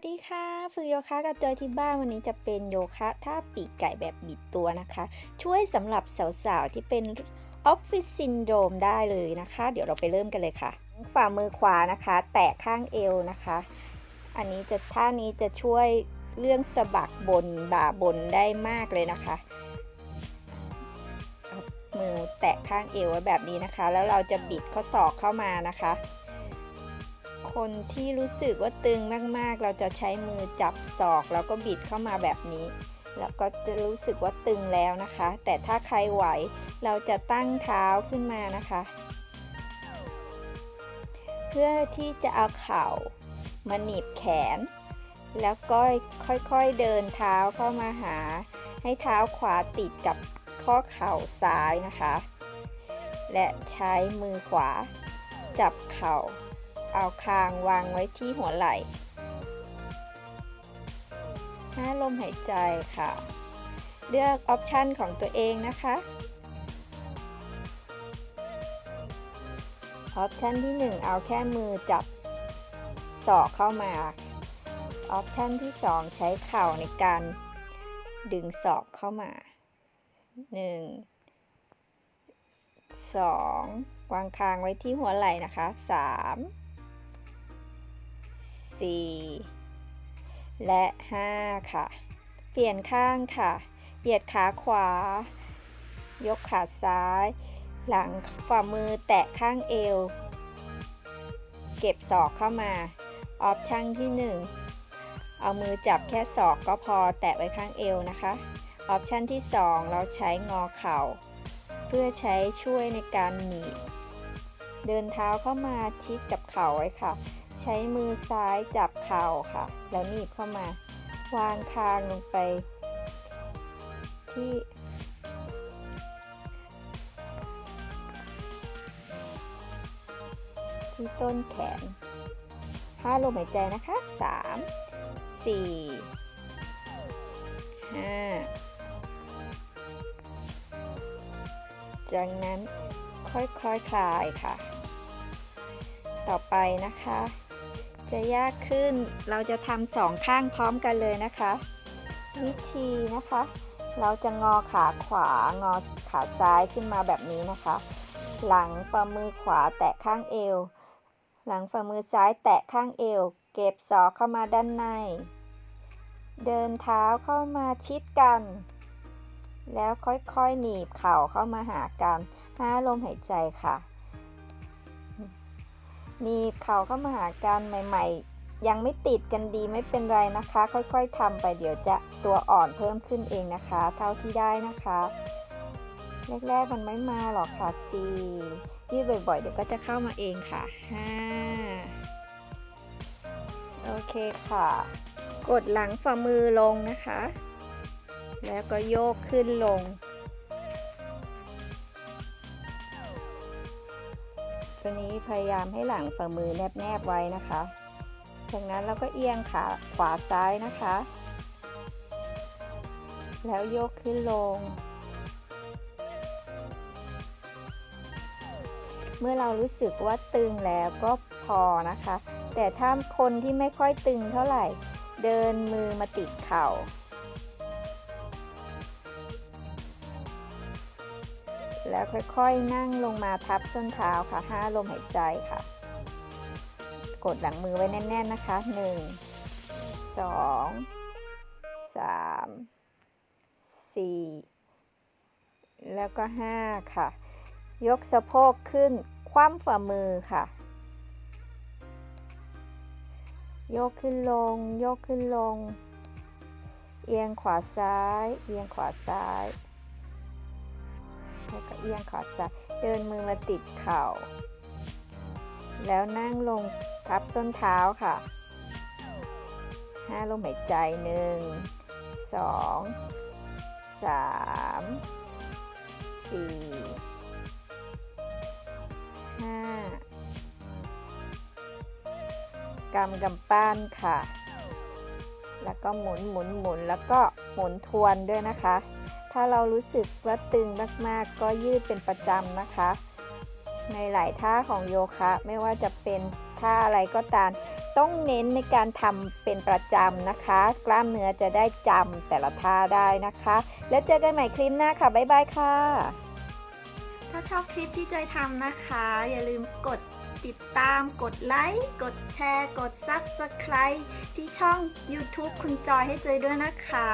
วัสดีค่ะ ฝึกโยคะกับจอยที่บ้านวันนี้จะเป็นโยคะท่าปีกไก่แบบบิดตัวนะคะ ช่วยสำหรับสาวๆที่เป็นออฟฟิศซินโดรมได้เลยนะคะ เดี๋ยวเราไปเริ่มกันเลยค่ะ ฝ่ามือขวานะคะ แตะข้างเอวนะคะ อันนี้จะท่านี้จะช่วยเรื่องสะบักบนบ่าบนได้มากเลยนะคะเอามือแตะข้างเอวไว้แบบนี้นะคะ แล้วเราจะบิดข้อศอกเข้ามานะคะ คนที่รู้สึกว่าตึงมากๆ เราจะใช้มือจับศอกแล้วก็บิดเข้ามาแบบนี้ แล้วก็จะรู้สึกว่าตึงแล้วนะคะ แต่ถ้าใครไหวเราจะตั้งเท้าขึ้นมานะคะ เพื่อที่จะเอาเข่ามาหนีบแขน แล้วก็ค่อยๆเดินเท้าเข้ามาหา ให้เท้าขวาติดกับข้อเข่าซ้ายนะคะ และใช้มือขวาจับเข่า เอาคางวางไว้ที่หัวไหล่ห้าลมหายใจค่ะ เลือกออปชันของตัวเองนะคะออปชันที่ 1 เอาแค่มือจับศอกเข้ามา ออปชันที่ 2 ใช้เข่าในการดึงศอกเข้ามา 1 2 วางคางไว้ที่หัวไหล่นะคะ 3 4 และ 5 ค่ะ เปลี่ยนข้างค่ะ เหยียดขาขวา ยกขาซ้าย หลังฝ่ามือแตะข้างเอว เก็บศอกเข้ามา ออปชั่นที่ 1 เอามือจับแค่ศอกก็พอแตะไว้ข้างเอวนะคะ ออปชั่นที่ 2 เราใช้งอเข่า เพื่อใช้ช่วยในการหนีบเดินเท้าเข้ามาชิดกับเข่าไว้ค่ะ ช้มือซ้ายจับเข่าค่ะ แล้วหนีบเข้ามาวางคางลงไป ที่ ที่ต้นแขนห้าลมหายใจนะคะสามสี่ห้าจากนั้นค่อยๆคคลายค่ะ ต่อไปนะคะ จะยากขึ้นเราจะทำสองข้างพร้อมกันเลยนะคะ วิธีนะคะ เราจะงอขาขวางอขาซ้ายขึ้นมาแบบนี้นะคะ หลังฝ่ามือขวาแตะข้างเอว หลังฝ่ามือซ้ายแตะข้างเอว เก็บศอกเข้ามาด้านใน เดินเท้าเข้ามาชิดกัน แล้วค่อยๆหนีบเข่าเข้ามาหากันห้าลมหายใจค่ะ หนีบเข่าเข้ามาหากันใหม่ ๆ ยังไม่ติดกันดีไม่เป็นไรนะคะ ค่อยๆทำไปเดี๋ยวจะตัวอ่อนเพิ่มขึ้นเองนะคะ เท่าที่ได้นะคะแรกๆมันไม่มาหรอกค่ะสี่ยืดบ่อยๆ เดี๋ยวก็จะเข้ามาเองค่ะห้าโอเคค่ะ กดหลังฝ่ามือลงนะคะ แล้วก็โยกขึ้นลง ตัวนี้พยายามให้หลังฝ่ามือแนบๆไว้นะคะ จากนั้นเราก็เอียงขาขวาซ้ายนะคะ แล้วโยกขึ้นลง เมื่อเรารู้สึกว่าตึงแล้วก็พอนะคะ แต่ถ้าคนที่ไม่ค่อยตึงเท่าไหร่ เดินมือมาติดเข่า แล้วค่อยๆ นั่งลงมาทับส้นเท้าค่ะห้าลมหายใจค่ะ กดหลังมือไว้แน่น ๆนะคะ1 2 3 4แล้วก็5ค่ะ ยกสะโพกขึ้น คว่ำฝ่ามือค่ะโยกขึ้นลงโยกขึ้นลง เอียงขวาซ้าย เอียงขวาซ้าย แล้วก็เอียงขวาซ้ายเดินมือมาติดเข่า แล้วนั่งลงทับส้นเท้าค่ะห้าลมหายใจหนึ่งสองสามสี่ห้ากำกำปั้นค่ะ แล้วก็หมุนหมุนหมุนแล้วก็หมุนทวนด้วยนะคะ ถ้าเรารู้สึกว่าตึงมากๆ ก็ยืดเป็นประจำนะคะ ในหลายท่าของโยคะไม่ว่าจะเป็นท่าอะไรก็ตาม ต้องเน้นในการทำเป็นประจำนะคะ กล้ามเนื้อจะได้จำแต่ละท่าได้นะคะ แล้วเจอกันใหม่คลิปหน้าค่ะ บ๊ายบายค่ะ ถ้าชอบคลิปที่จอยทำนะคะ อย่าลืมกดติดตาม กดไลค์ กดแชร์ กด Subscribe ที่ช่อง YouTube คุณจอยให้จอยด้วยนะคะ